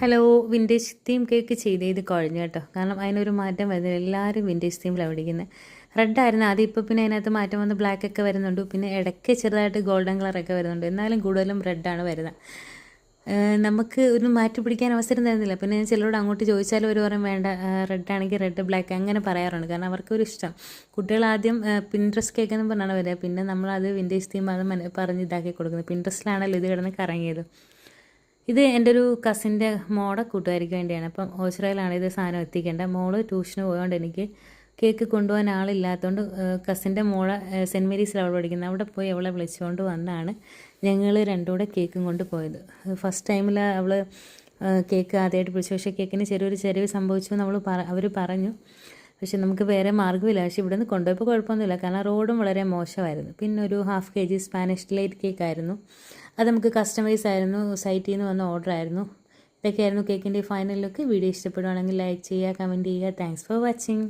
Hello vintage theme cake ചെയ്ത് ഇത് കുഴഞ്ഞു കേട്ടോ. കാരണം അതിനൊരു മാറ്റം വരുന്നില്ല. എല്ലാവരും വിന്റേജ് തീമിലാണ് പഠിക്കുന്നത് റെഡ് ആയിരുന്നു. ആദ്യം ഇപ്പോൾ പിന്നെ അതിനകത്ത് മാറ്റം വന്ന് ബ്ലാക്ക് ഒക്കെ വരുന്നുണ്ട്. പിന്നെ ഇടയ്ക്ക് ചെറുതായിട്ട് ഗോൾഡൻ കളറൊക്കെ വരുന്നുണ്ട്. എന്നാലും കൂടുതലും റെഡാണ് വരുന്നത് നമുക്ക് ഒരു മാറ്റി പിടിക്കാൻ അവസരം തരുന്നില്ല. പിന്നെ ഞാൻ ചിലരോട് അങ്ങോട്ട് ചോദിച്ചാൽ ഒരു പറയും വേണ്ട റെഡ് ആണെങ്കിൽ റെഡ് ബ്ലാക്ക് അങ്ങനെ പറയാറുണ്ട്. കാരണം അവർക്കൊരു ഇഷ്ടം. കുട്ടികൾ ആദ്യം പിൻട്രസ് കേക്ക് എന്ന് പറഞ്ഞാണ് വരിക. പിന്നെ നമ്മളത് വിന്റേജ് തീം അത് പറഞ്ഞ് ഇതാക്കി കൊടുക്കുന്നത്. പിൻട്രസ്റ്റിലാണല്ലോ ഇത് കിടന്ന് കറങ്ങിയത്. ഇത് എന്റെ ഒരു കസിന്റെ മോടെ കൂട്ടുകാരിക്ക് വേണ്ടിയാണ്. അപ്പം ഓച്ചിറയിലാണ് ഇത് സാധനം എത്തിക്കേണ്ടത്. മോൾ ട്യൂഷന് പോയതുകൊണ്ട് എനിക്ക് കേക്ക് കൊണ്ടുപോകാൻ ആളില്ലാത്തതുകൊണ്ട് കസിന്റെ മോളെ സെന്റ് മേരീസിൽ അവൾ പഠിക്കുന്നത്. അവിടെ പോയി അവളെ വിളിച്ചുകൊണ്ട് വന്നാണ് ഞങ്ങൾ രണ്ടും കൂടെ കേക്കും കൊണ്ട് പോയത്. ഫസ്റ്റ് ടൈമിൽ അവൾ കേക്ക് ആദ്യമായിട്ട് പിടിച്ചു. പക്ഷേ കേക്കിന് ചെറിയൊരു ചെറിയ സംഭവിച്ചു എന്ന് അവൾ പറ അവർ പറഞ്ഞു. പക്ഷെ നമുക്ക് വേറെ മാർഗമില്ല. പക്ഷേ ഇവിടെ നിന്ന് കൊണ്ടുപോയപ്പോൾ കുഴപ്പമൊന്നുമില്ല. കാരണം റോഡും വളരെ മോശമായിരുന്നു. പിന്നെ ഒരു half K G Spanish light cake ആയിരുന്നു. അത് നമുക്ക് കസ്റ്റമൈസ് ആയിരുന്നു സൈറ്റിൽ നിന്ന് വന്ന ഓർഡർ ആയിരുന്നു. ഇതൊക്കെയായിരുന്നു കേക്കിന്റെ ഫൈനൽ ലുക്ക് വീഡിയോ ഇഷ്ടപ്പെടുവാണെങ്കിൽ ലൈക്ക് ചെയ്യുക കമന്റ് ചെയ്യുക. Thanks for watching